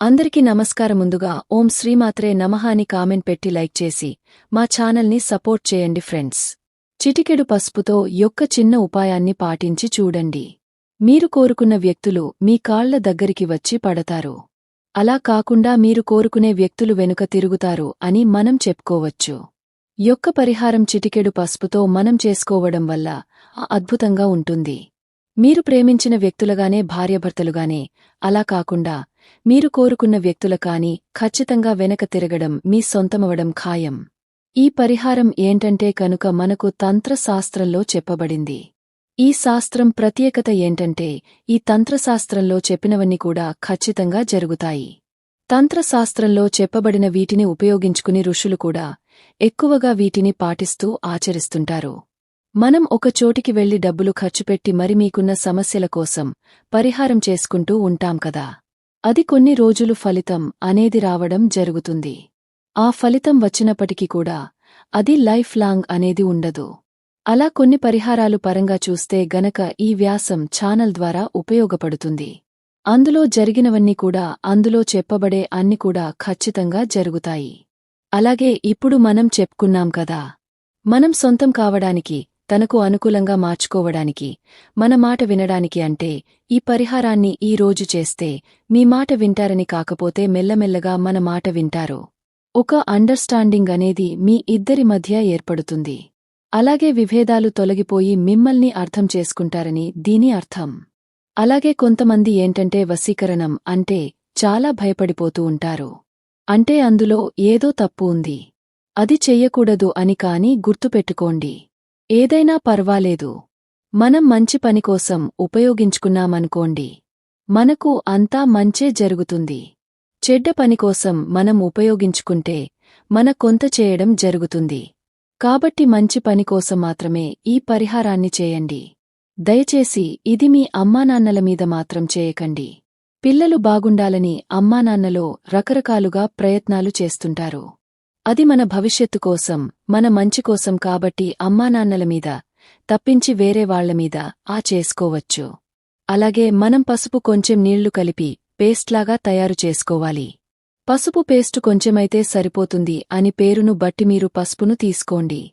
అందరికీ నమస్కారం ముందుగా ఓం శ్రీమాత్రే నమః అని కామెంట్ పెట్టి లైక్ చేసి మా ఛానల్ని సపోర్ట్ చేయండి ఫ్రెండ్స్. చిటికెడు పసుపుతో యొక్క చిన్న ఉపాయాన్ని పాటించి చూడండి. మీరు కోరుకున్న వ్యక్తులు మీ కాళ్ళ దగ్గరికి వచ్చి పడతారు. అలా కాకుండా మీరు కోరుకునే వ్యక్తులు వెనుక తిరుగుతారు అని మనం చెప్పుకోవచ్చు. యొక్క పరిహారం చిటికెడు పసుపుతో మనం చేసుకోవడం వల్ల ఆ అద్భుతంగా ఉంటుంది. మీరు ప్రేమించిన వ్యక్తులుగానే భార్యభర్తలుగానే అలా కాకుండా మీరు కోరుకున్న వ్యక్తుల కాని ఖచ్చితంగా వెనక తిరగడం మీ సొంతమవడం ఖాయం. ఈ పరిహారం ఏంటంటే కనుక మనకు తంత్రశాస్త్రంలో చెప్పబడింది. ఈ శాస్త్రం ప్రత్యేకత ఏంటంటే ఈ తంత్రశాస్త్రంలో చెప్పినవన్నీ కూడా ఖచ్చితంగా జరుగుతాయి. తంత్రశాస్త్రంలో చెప్పబడిన వీటిని ఉపయోగించుకుని ఋషులు కూడా ఎక్కువగా వీటిని పాటిస్తూ ఆచరిస్తుంటారు. మనం ఒక చోటికి వెళ్ళి డబ్బులు ఖర్చుపెట్టి మరి మీకున్న సమస్యల కోసం పరిహారం చేసుకుంటూ ఉంటాం కదా. అది కొన్ని రోజులు ఫలితం అనేది రావడం జరుగుతుంది. ఆ ఫలితం వచ్చినప్పటికీ కూడా అది లైఫ్ లాంగ్ అనేది ఉండదు. అలా కొన్ని పరిహారాలు పరంగా చూస్తే గనక ఈ వ్యాసం ఛానల్ ద్వారా ఉపయోగపడుతుంది. అందులో జరిగినవన్నీ కూడా అందులో చెప్పబడే అన్ని కూడా ఖచ్చితంగా జరుగుతాయి. అలాగే ఇప్పుడు మనం చెప్పుకున్నాం కదా మనం సొంతం కావడానికి తనకు అనుకూలంగా మార్చుకోవడానికి మన మాట వినడానికి అంటే ఈ పరిహారాన్ని ఈ రోజు చేస్తే మీ మాట వింటారని కాకపోతే మెల్లమెల్లగా మన మాట వింటారు. ఒక అండర్స్టాండింగ్ అనేది మీ ఇద్దరి మధ్య ఏర్పడుతుంది. అలాగే విభేదాలు తొలగిపోయి మిమ్మల్ని అర్థం చేసుకుంటారని దీని అర్థం. అలాగే కొంతమంది ఏంటంటే వశీకరణం అంటే చాలా భయపడిపోతూ ఉంటారు. అంటే అందులో ఏదో తప్పు ఉంది. అది చెయ్యకూడదు అని కాని గుర్తుపెట్టుకోండి. ఏదైనా పర్వాలేదు. మనం మంచి పనికోసం ఉపయోగించుకున్నామనుకోండి. మనకు అంతా మంచే జరుగుతుంది. చెడ్డ పనికోసం మనం ఉపయోగించుకుంటే మన కొంత చేయడం జరుగుతుంది. కాబట్టి మంచి పనికోసం మాత్రమే ఈ పరిహారాన్ని చేయండి. దయచేసి ఇది మీ అమ్మానాన్నల మీద మాత్రం చేయకండి. పిల్లలు బాగుండాలని అమ్మానాన్నలో రకరకాలుగా ప్రయత్నాలు చేస్తుంటారు. అది మన భవిష్యత్తు కోసం మన మంచి కోసం కాబట్టి అమ్మానాన్నల మీద తప్పించి వేరే వాళ్ళమీద ఆ చేసుకోవచ్చు. అలాగే మనం పసుపు కొంచెం నీళ్ళు కలిపి పేస్ట్లాగా తయారు చేసుకోవాలి. పసుపు పేస్టు కొంచెమైతే సరిపోతుంది అని పేరును బట్టి మీరు పసుపును తీసుకోండి.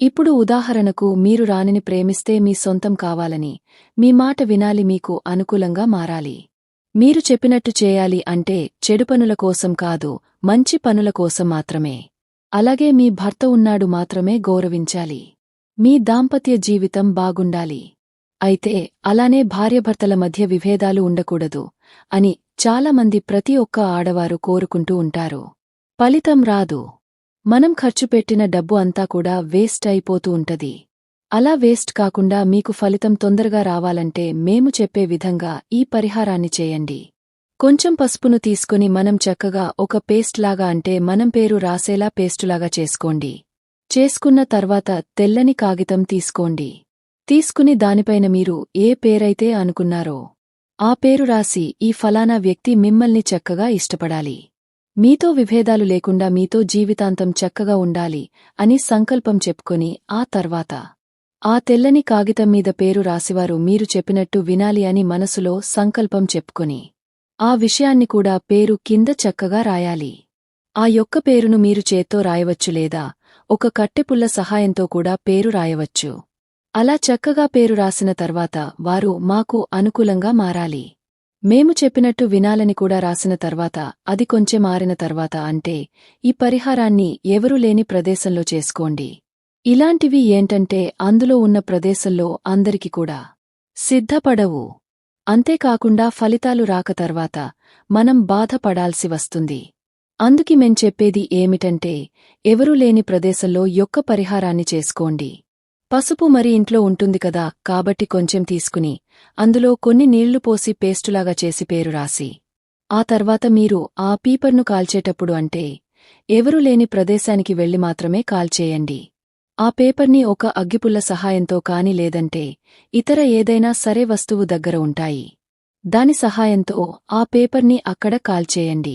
ఇప్పుడు ఉదాహరణకు మీరు రాణిని ప్రేమిస్తే మీ సొంతం కావాలని మీ మాట వినాలి మీకు అనుకూలంగా మారాలి. మీరు చెప్పినట్టు చేయాలి అంటే చెడు పనుల కోసం కాదు మంచి పనుల కోసం మాత్రమే. అలాగే మీ భర్త ఉన్నాడు మాత్రమే గౌరవించాలి. మీ దాంపత్య జీవితం బాగుండాలి. అయితే అలానే భార్యభర్తల మధ్య విభేదాలు ఉండకూడదు అని చాలామంది ప్రతి ఒక్క ఆడవారు కోరుకుంటూ ఉంటారు. ఫలితం రాదు. మనం ఖర్చు పెట్టిన డబ్బు అంతా కూడా వేస్ట్ అయిపోతూ ఉంటది. అలా వేస్ట్ కాకుండా మీకు ఫలితం తొందరగా రావాలంటే మేము చెప్పే విధంగా ఈ పరిహారాన్ని చేయండి. కొంచెం పసుపును తీసుకుని మనం చక్కగా ఒక పేస్ట్ లాగా అంటే మనం పేరు రాసేలా పేస్టులాగా చేసుకోండి. చేసుకున్న తర్వాత తెల్లని కాగితం తీసుకోండి. తీసుకుని దానిపైన మీరు ఏ పేరైతే అనుకున్నారో ఆ పేరు రాసి ఈ ఫలానా వ్యక్తి మిమ్మల్ని చక్కగా ఇష్టపడాలి. మీతో విభేదాలు లేకుండా మీతో జీవితాంతం చక్కగా ఉండాలి అని సంకల్పం చెప్పుకొని ఆ తర్వాత ఆ తెల్లని కాగితం మీద పేరు రాసివారు మీరు చెప్పినట్టు వినాలి అని మనసులో సంకల్పం చెప్పుకొని ఆ విషయాన్ని కూడా పేరు కింద చక్కగా రాయాలి. ఆ యొక్క పేరును మీరు చేత్తో రాయవచ్చు లేదా ఒక కట్టెపుల్ల సహాయంతో కూడా పేరు రాయవచ్చు. అలా చక్కగా పేరు రాసిన తర్వాత వారు మాకు అనుకూలంగా మారాలి. మేము చెప్పినట్టు వినాలని కూడా రాసిన తర్వాత అది కొంచెం మారిన తర్వాత అంటే ఈ పరిహారాన్ని ఎవరూ లేని ప్రదేశంలో చేసుకోండి. ఇలాంటివి ఏంటంటే అందులో ఉన్న ప్రదేశంలో అందరికి కూడా సిద్ధపడవు. అంతేకాకుండా ఫలితాలు రాక తర్వాత మనం బాధపడాల్సి వస్తుంది. అందుకి మేం చెప్పేది ఏమిటంటే ఎవరూ లేని ప్రదేశంలో యొక్క పరిహారాన్ని చేసుకోండి. పసుపు మరి ఇంట్లో ఉంటుంది కదా కాబట్టి కొంచెం తీసుకుని అందులో కొన్ని నీళ్ళు పోసి పేస్టులాగా చేసి పేరు రాసి. ఆ తర్వాత మీరు ఆ పీపర్ను కాల్చేటప్పుడు అంటే ఎవరూ లేని ప్రదేశానికి వెళ్ళి మాత్రమే కాల్చేయండి. ఆ పేపర్ని ఒక అగ్గిపుల్ల సహాయంతో కాని లేదంటే ఇతర ఏదైనా సరే వస్తువు దగ్గర ఉంటాయి. దాని సహాయంతో ఆ పేపర్ని అక్కడ కాల్చేయండి.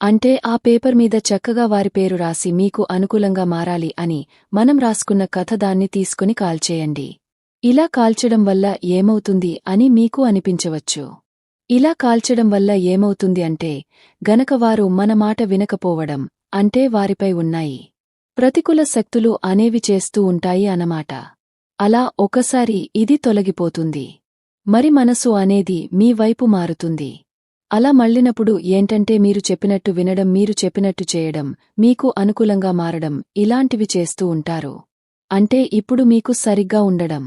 అంటే ఆ పేపర్ మీద చక్కగా వారి పేరు రాసి మీకు అనుకూలంగా మారాలి అని మనం రాసుకున్న కథ దాన్ని తీసుకుని కాల్చేయండి. ఇలా కాల్చడం వల్ల ఏమవుతుంది అని మీకు అనిపించవచ్చు. ఇలా కాల్చడం వల్ల ఏమవుతుంది అంటే గనక వారు మన మాట వినకపోవడం అంటే వారిపై ఉన్నాయి. ప్రతికూల శక్తులు అనేవి చేస్తూ ఉంటాయి అన్నమాట. అలా ఒకసారి ఇది తొలగిపోతుంది. మరి మనసు అనేది మీ వైపు మారుతుంది. అలా మళ్ళినప్పుడు ఏంటంటే మీరు చెప్పినట్టు వినడం మీరు చెప్పినట్టు చేయడం మీకు అనుకూలంగా మారడం ఇలాంటివి చేస్తూ ఉంటారు. అంటే ఇప్పుడు మీకు సరిగ్గా ఉండడం.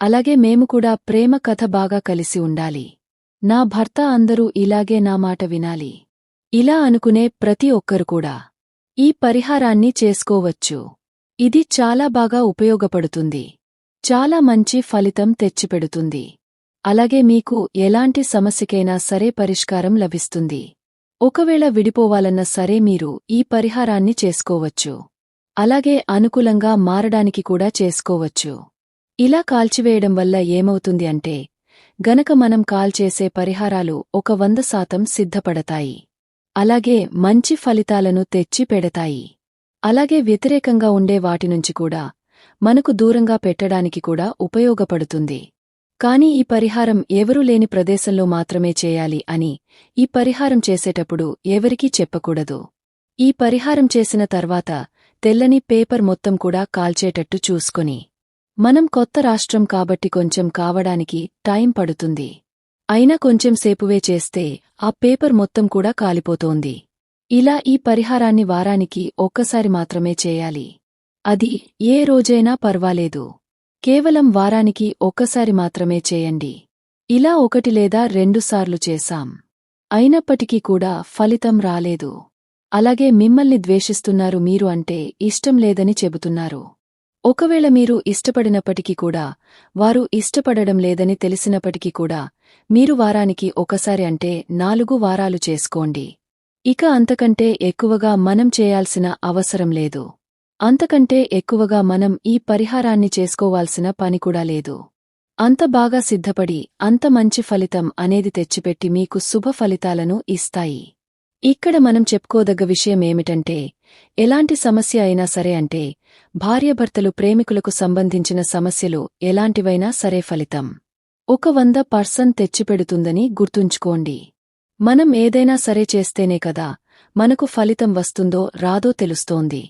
అలాగే మేము కూడా ప్రేమ కథ బాగా కలిసి ఉండాలి. నా భర్త అందరూ ఇలాగే నా మాట వినాలి. ఇలా అనుకునే ప్రతి ఒక్కరు కూడా. ఈ పరిహారాన్ని చేసుకోవచ్చు. ఇది చాలా బాగా ఉపయోగపడుతుంది. చాలా మంచి ఫలితం తెచ్చిపెడుతుంది. అలాగే మీకు ఎలాంటి సమస్యకైనా సరే పరిష్కారం లభిస్తుంది. ఒకవేళ విడిపోవాలన్న సరే మీరు ఈ పరిహారాన్ని చేసుకోవచ్చు. అలాగే అనుకూలంగా మారడానికి కూడా చేసుకోవచ్చు. ఇలా కాల్చివేయడం వల్ల ఏమవుతుంది అంటే గనక మనం కాల్చేసే పరిహారాలు ఒక వంద శాతం సిద్ధపడతాయి. అలాగే మంచి ఫలితాలను తెచ్చి పెడతాయి అలాగే వ్యతిరేకంగా ఉండే వాటినుంచి కూడా మనకు దూరంగా పెట్టడానికి కూడా ఉపయోగపడుతుంది. కాని ఈ పరిహారం ఎవరూ లేని ప్రదేశంలో మాత్రమే చేయాలి అని ఈ పరిహారం చేసేటప్పుడు ఎవరికీ చెప్పకూడదు. ఈ పరిహారం చేసిన తర్వాత తెల్లని పేపర్ మొత్తం కూడా కాల్చేటట్టు చూసుకొని మనం కొత్త రాష్ట్రం కాబట్టి కొంచెం కావడానికి టైం పడుతుంది. అయినా కొంచెం సేపువే చేస్తే ఆ పేపర్ మొత్తం కూడా కాలిపోతోంది. ఇలా ఈ పరిహారాన్ని వారానికి ఒక్కసారి మాత్రమే చేయాలి. అది ఏ రోజైనా పర్వాలేదు. కేవలం వారానికి ఒక్కసారి మాత్రమే చేయండి. ఇలా ఒకటి లేదా రెండుసార్లు చేశాం. అయినప్పటికీ కూడా ఫలితం రాలేదు. అలాగే మిమ్మల్ని ద్వేషిస్తున్నారు మీరు అంటే ఇష్టం లేదని చెబుతున్నారు. ఒకవేళ మీరు ఇష్టపడినప్పటికీ కూడా వారు ఇష్టపడడం లేదని తెలిసినప్పటికీ కూడా మీరు వారానికి ఒకసారి అంటే నాలుగు వారాలు చేసుకోండి. ఇక అంతకంటే ఎక్కువగా మనం చేయాల్సిన అవసరం లేదు. అంతకంటే ఎక్కువగా మనం ఈ పరిహారాన్ని చేసుకోవాల్సిన పని కూడా లేదు. అంత బాగా సిద్ధపడి అంత మంచి ఫలితం అనేది తెచ్చిపెట్టి మీకు శుభ ఫలితాలను ఇస్తాయి. ఇక్కడ మనం చెప్పుకోదగ్గ విషయమేమిటంటే ఎలాంటి సమస్య అయినా సరే అంటే భార్యభర్తలు ప్రేమికులకు సంబంధించిన సమస్యలు ఎలాంటివైనా సరే ఫలితం. ఒక వంద పర్సెంట్ తెచ్చిపెడుతుందని గుర్తుంచుకోండి. మనం ఏదైనా సరే చేస్తేనే కదా మనకు ఫలితం వస్తుందో రాదో తెలుస్తోంది.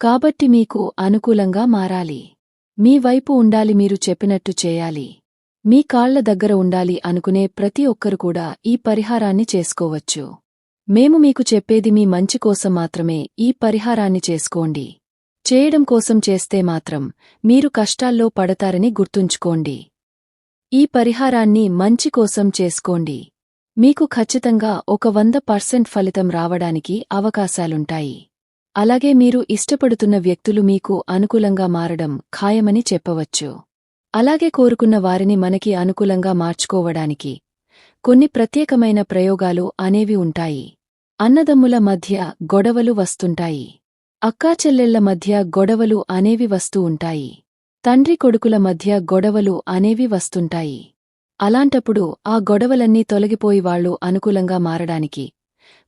కాబట్టి మీకు అనుకూలంగా మారాలి. మీ వైపు ఉండాలి మీరు చెప్పినట్టు చేయాలి. మీ కాళ్ళ దగ్గర ఉండాలి అనుకునే ప్రతి ఒక్కరు కూడా ఈ పరిహారాన్ని చేసుకోవచ్చు. మేము మీకు చెప్పేది మీ మంచి కోసం మాత్రమే ఈ పరిహారాన్ని చేసుకోండి. చేయడం కోసం చేస్తే మాత్రం మీరు కష్టాల్లో పడతారని గుర్తుంచుకోండి. ఈ పరిహారాన్ని మంచి కోసం చేసుకోండి. మీకు ఖచ్చితంగా ఒక వంద పర్సెంట్ ఫలితం రావడానికి అవకాశాలుంటాయి. అలాగే మీరు ఇష్టపడుతున్న వ్యక్తులు మీకు అనుకూలంగా మారడం ఖాయమని చెప్పవచ్చు. అలాగే కోరుకున్న వారిని మనకి అనుకూలంగా మార్చుకోవడానికి కొన్ని ప్రత్యేకమైన ప్రయోగాలు అనేవి ఉంటాయి. అన్నదమ్ముల మధ్య గొడవలు వస్తుంటాయి. అక్కాచెల్లెళ్ళ మధ్య గొడవలు అనేవి వస్తూ ఉంటాయి. తండ్రి కొడుకుల మధ్య గొడవలు అనేవి వస్తుంటాయి. అలాంటప్పుడు ఆ గొడవలన్నీ తొలగిపోయి వాళ్ళు అనుకూలంగా మారడానికి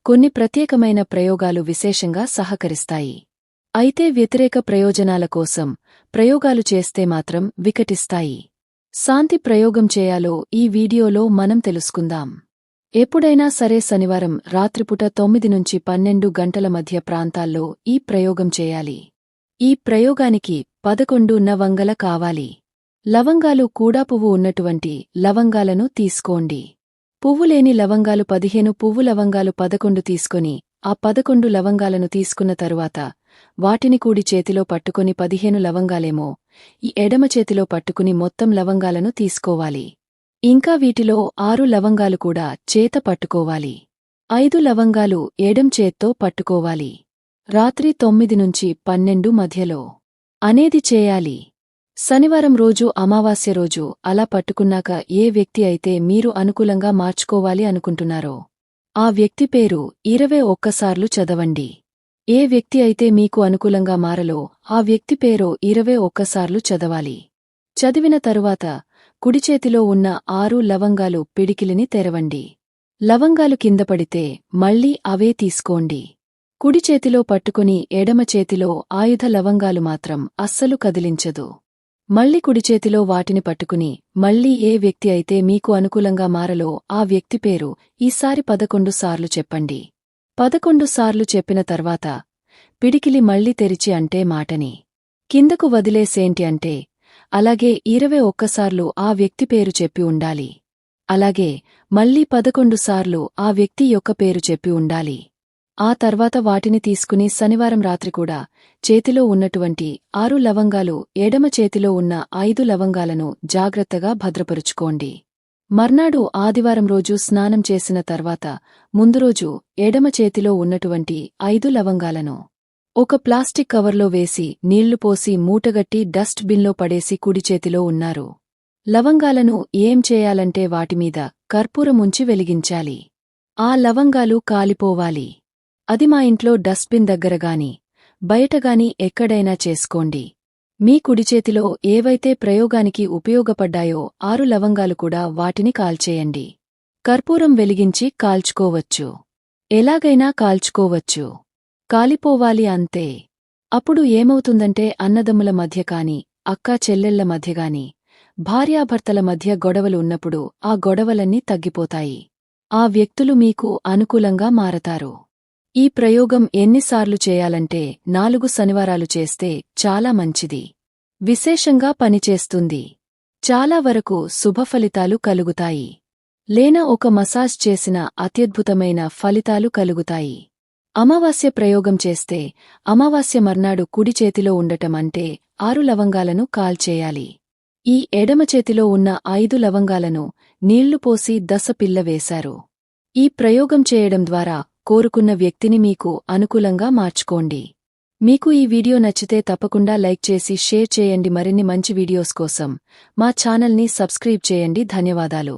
కొన్ని ప్రత్యేకమైన ప్రయోగాలు విశేషంగా సహకరిస్తాయి. అయితే వ్యతిరేక ప్రయోజనాల కోసం ప్రయోగాలు చేస్తే మాత్రం వికటిస్తాయి. శాంతి ప్రయోగం చేయాలో ఈ వీడియోలో మనం తెలుసుకుందాం. ఎప్పుడైనా సరే శనివారం రాత్రిపుట తొమ్మిది నుంచి పన్నెండు గంటల మధ్య ప్రాంతాల్లో ఈ ప్రయోగం చేయాలి. ఈ ప్రయోగానికి పదకొండు నవంగల కావాలి. లవంగాలు కూడా పువ్వు ఉన్నటువంటి లవంగాలను తీసుకోండి. పువ్వులేని లవంగాలు పదిహేను పువ్వు లవంగాలు పదకొండు తీసుకొని ఆ పదకొండు లవంగాలను తీసుకున్న తరువాత వాటిని కూడి చేతిలో పట్టుకొని పదిహేను లవంగాలేమో ఈ ఎడమ చేతిలో పట్టుకుని మొత్తం లవంగాలను తీసుకోవాలి. ఇంకా వీటిలో ఆరు లవంగాలు కూడా చేత పట్టుకోవాలి. ఐదు లవంగాలు ఎడం చేత్తో పట్టుకోవాలి. రాత్రి తొమ్మిది నుంచి పన్నెండు మధ్యలో అనేది చేయాలి. శనివారం రోజు అమావాస్య రోజు అలా పట్టుకున్నాక ఏ వ్యక్తి అయితే మీరు అనుకూలంగా మార్చుకోవాలి అనుకుంటున్నారో ఆ వ్యక్తి పేరు ఇరవై ఒక్కసార్లు చదవండి. ఏ వ్యక్తి అయితే మీకు అనుకూలంగా మారలో ఆ వ్యక్తి పేరు ఇరవై ఒక్కసార్లు చదవాలి. చదివిన తరువాత కుడిచేతిలో ఉన్న ఆరు లవంగాలు పిడికిలిని తెరవండి. లవంగాలు కింద పడితే మళ్ళీ అవే తీసుకోండి. కుడిచేతిలో పట్టుకుని ఎడమ చేతిలో ఆయుధ లవంగాలు మాత్రం అస్సలు కదిలించదు. మళ్ళీ కుడిచేతిలో వాటిని పట్టుకుని మళ్ళీ ఏ వ్యక్తి అయితే మీకు అనుకూలంగా మారలో ఆ వ్యక్తి పేరు ఈసారి పదకొండు సార్లు చెప్పండి. పదకొండు సార్లు చెప్పిన తర్వాత పిడికిలి మళ్ళీ తెరిచి అంటే మాటని. కిందకు వదిలేసేంటి అంటే అలాగే ఇరవై ఒక్కసార్లు ఆ వ్యక్తి పేరు చెప్పి ఉండాలి. అలాగే మళ్ళీ పదకొండు సార్లు ఆ వ్యక్తి యొక్క పేరు చెప్పి ఉండాలి. ఆ తర్వాత వాటిని తీసుకుని శనివారం రాత్రి కూడా చేతిలో ఉన్నటువంటి ఆరు లవంగాలు ఎడమ చేతిలో ఉన్న ఐదు లవంగాలను జాగ్రత్తగా భద్రపరుచుకోండి. మర్నాడు ఆదివారం రోజు స్నానం చేసిన తర్వాత ముందు రోజు ఎడమ చేతిలో ఉన్నటువంటి ఐదు లవంగాలను ఒక ప్లాస్టిక్ కవర్లో వేసి నీళ్ళు పోసి మూటగట్టి డస్ట్ బిన్లో పడేసి కుడి చేతిలో ఉన్నారు. లవంగాలను ఏం చేయాలంటే వాటిమీద కర్పూరముంచి వెలిగించాలి. ఆ లవంగాలు కాలిపోవాలి. అది మా ఇంట్లో డస్ట్బిన్ దగ్గరగాని బయటగాని ఎక్కడైనా చేసుకోండి. మీ కుడిచేతిలో ఏవైతే ప్రయోగానికి ఉపయోగపడ్డాయో ఆరు లవంగాలు కూడా వాటిని కాల్చేయండి. కర్పూరం వెలిగించి కాల్చుకోవచ్చు. ఎలాగైనా కాల్చుకోవచ్చు. కాలిపోవాలి అంతే. అప్పుడు ఏమవుతుందంటే అన్నదమ్ముల మధ్య కాని అక్కా చెల్లెళ్ళ మధ్యగాని భార్యాభర్తల మధ్య గొడవలు ఉన్నప్పుడు ఆ గొడవలన్నీ తగ్గిపోతాయి. ఆ వ్యక్తులు మీకు అనుకూలంగా మారతారు. ఈ ప్రయోగం ఎన్నిసార్లు చేయాలంటే నాలుగు శనివారాలు చేస్తే చాలా మంచిది. విశేషంగా పనిచేస్తుంది. చాలా వరకు శుభఫలితాలు కలుగుతాయి. లేన ఒక మసాజ్ చేసిన అత్యద్భుతమైన ఫలితాలు కలుగుతాయి. అమావాస్య ప్రయోగం చేస్తే అమావాస్య మర్నాడు కుడి చేతిలో ఉండటం అంటే ఆరు లవంగాలను కాల్చేయాలి ఈ ఎడమ చేతిలో ఉన్న ఐదు లవంగాలను నీళ్ళు పోసి దశ పిల్ల వేశారు. ఈ ప్రయోగం చేయడం ద్వారా కోరుకున్న వ్యక్తిని మీకు అనుకూలంగా మార్చుకోండి. మీకు ఈ వీడియో నచ్చితే తప్పకుండా లైక్ చేసి షేర్ చేయండి. మరిన్ని మంచి వీడియోస్ కోసం మా ఛానల్ని సబ్స్క్రైబ్ చేయండి. ధన్యవాదాలు.